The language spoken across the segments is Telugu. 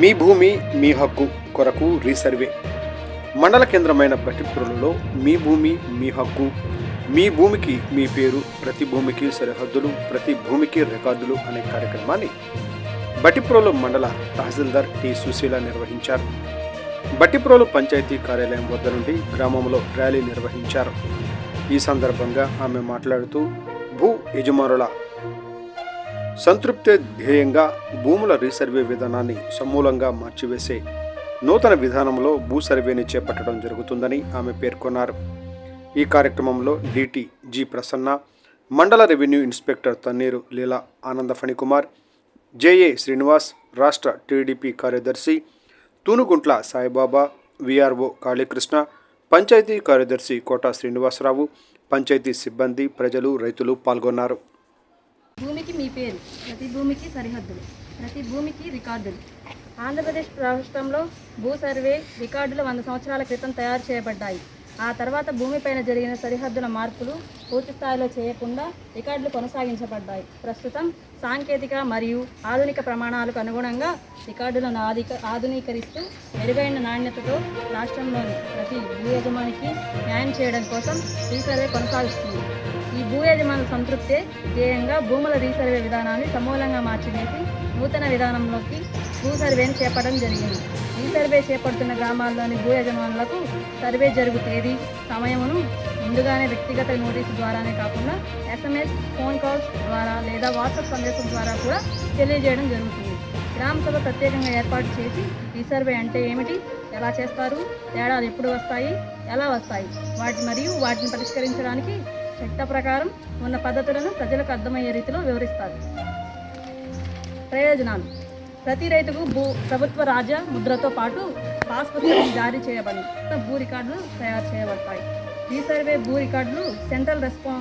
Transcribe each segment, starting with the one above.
మీ భూమి మీ హక్కు కొరకు రీసర్వే. మండల కేంద్రమైన బట్టిప్రోలులో మీ భూమి మీ హక్కు మీ భూమికి మీ పేరు ప్రతి భూమికి సరిహద్దులు ప్రతి భూమికి రికార్డులు అనే కార్యక్రమాన్ని బట్టిపురలో మండల తహసీల్దార్ టి సుశీల నిర్వహించారు. బట్టిప్రోలు పంచాయతీ కార్యాలయం వద్ద నుండి గ్రామంలో ర్యాలీ నిర్వహించారు. ఈ సందర్భంగా ఆమె మాట్లాడుతూ భూ యజమానుల సంతృప్తి ధ్యేయంగా భూముల రీసర్వే విధానాన్ని సమూలంగా మార్చివేసే నూతన విధానంలో భూ సర్వేని చేపట్టడం జరుగుతుందని ఆమె పేర్కొన్నారు. ఈ కార్యక్రమంలో డిటి జి ప్రసన్న మండల రెవెన్యూ ఇన్స్పెక్టర్ తన్నీరు లీలా ఆనంద ఫణికుమార్ జేఏ శ్రీనివాస్ రాష్ట్ర టీడీపీ కార్యదర్శి తూనుగుంట్ల సాయిబాబా విఆర్ఓ కాళీకృష్ణ పంచాయతీ కార్యదర్శి కోట శ్రీనివాసరావు పంచాయతీ సిబ్బంది ప్రజలు రైతులు పాల్గొన్నారు. భూమికి మీ పేరు. ప్రతి భూమికి సరిహద్దులు ప్రతి భూమికి రికార్డులు. ఆంధ్రప్రదేశ్ రాష్ట్రంలో భూ సర్వే రికార్డులు వంద సంవత్సరాల క్రితం తయారు చేయబడ్డాయి. ఆ తర్వాత భూమిపైన జరిగిన సరిహద్దుల మార్పులు పూర్తి స్థాయిలో చేయకుండా రికార్డులు కొనసాగించబడ్డాయి. ప్రస్తుతం సాంకేతిక మరియు ఆధునిక ప్రమాణాలకు అనుగుణంగా రికార్డులను ఆధిక ఆధునీకరిస్తూ మెరుగైన నాణ్యతతో రాష్ట్రంలోని ప్రతి భూ యజమానికి న్యాయం చేయడం కోసం రీసర్వే కొనసాగిస్తుంది. ఈ భూ యజమానుల సంతృప్తే ధ్యేయంగా భూముల రీసర్వే విధానాన్ని సమూలంగా మార్చివేసి నూతన విధానంలోకి భూ సర్వేని చేపట్టడం జరిగింది. ఈ సర్వే చేపడుతున్న గ్రామాల్లోని భూ యజమానులకు సర్వే జరుగు తేదీ సమయమును ముందుగానే వ్యక్తిగత నోటీసు ద్వారానే కాకుండా ఎస్ఎంఎస్ ఫోన్ కాల్స్ ద్వారా లేదా వాట్సాప్ సందేశం ద్వారా కూడా తెలియజేయడం జరుగుతుంది. గ్రామ సభ ప్రత్యేకంగా ఏర్పాటు చేసి ఈ సర్వే అంటే ఏమిటి? ఎలా చేస్తారు? తేడాలు ఎప్పుడు వస్తాయి? ఎలా వస్తాయి? వాటి మరియు వాటిని పరిష్కరించడానికి చట్ట ప్రకారం ఉన్న పద్ధతులను ప్రజలకు అర్థమయ్యే రీతిలో వివరిస్తారు. ప్రయోజనాలు. ప్రతి రైతుకు భూ ప్రభుత్వ రాజా ముద్రతో పాటు పాస్ పుస్తకం జారీ చేయబడి భూ రికార్డులు తయారు చేయబడతాయి. ఈ సర్వే భూ రికార్డులు సెంట్రల్ రెస్పా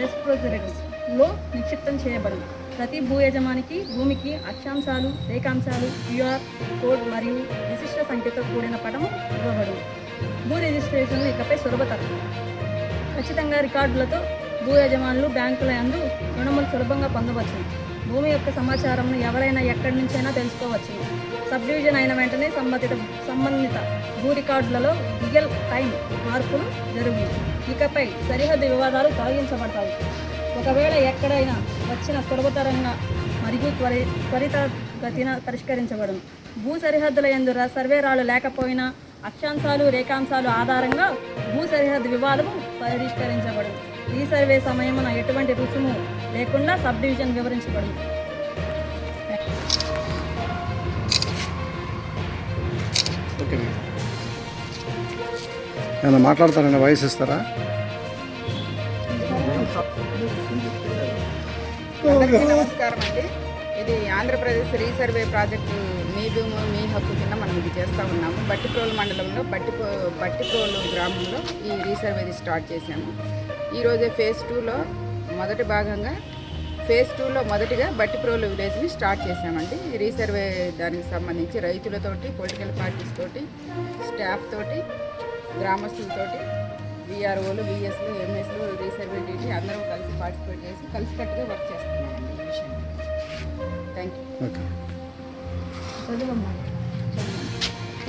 రెస్పోజిటరీలో నిక్షిప్తం చేయబడి ప్రతి భూ యజమానికి భూమికి అక్షాంశాలు రేఖాంశాలు క్యూఆర్ కోడ్ మరియు విశిష్ట సంఖ్యతో కూడిన పటం ఇవ్వబడు భూ రిజిస్ట్రేషన్లు ఇకపై సులభతరం. ఖచ్చితంగా రికార్డులతో భూ యజమానులు బ్యాంకుల యందు రుణములు సులభంగా పొందవచ్చు. భూమి యొక్క సమాచారంను ఎవరైనా ఎక్కడి నుంచైనా తెలుసుకోవచ్చు. సబ్ డివిజన్ అయిన వెంటనే సంబంధిత సంబంధిత భూ రికార్డులలో రియల్ టైం మార్పులు జరుగు ఇకపై సరిహద్దు వివాదాలు తొలగించబడతాయి. ఒకవేళ ఎక్కడైనా వచ్చిన సులభతరంగా మరియు త్వరి త్వరితగతిన పరిష్కరించబడును. భూ సరిహద్దుల ఎందు సర్వేరాలు లేకపోయినా అక్షాంశాలు రేఖాంశాలు ఆధారంగా భూ సరిహద్దు వివాదము పరిష్కరించబడదు ఈ సర్వే సమయమున ఎటువంటి రుసుము లేకుండా సబ్ డివిజన్ వివరించబడు ఓకే మేడం. ఏమైనా మాట్లాడతారండి వాయిస్ ఇస్తారా? నమస్కారం అండి. ఇది ఆంధ్రప్రదేశ్ రీసర్వే ప్రాజెక్టు మీ భూము మీ హక్కు కింద మనం ఇది చేస్తూ ఉన్నాము. బట్టిప్రోలు మండలంలో బట్టిపో బట్టిప్రోలు గ్రామంలో ఈ రీసర్వేది స్టార్ట్ చేశాము. ఈరోజే ఫేజ్ టూలో మొదటి భాగంగా ఫేజ్ టూలో మొదటిగా బట్టిప్రోలు విలేజ్ని స్టార్ట్ చేశామండి. ఈ రీసర్వే దానికి సంబంధించి రైతులతోటి పొలిటికల్ పార్టీస్ తోటి స్టాఫ్ తోటి గ్రామస్తులతోటి విఆర్ఓలు విఎస్లు ఎంఎస్లు రీసర్వే డీటీ అందరం కలిసి పార్టిసిపేట్ చేసి కలిసికట్టుగా వర్క్ చేస్తున్నామండి ఈ విషయం థ్యాంక్ యూ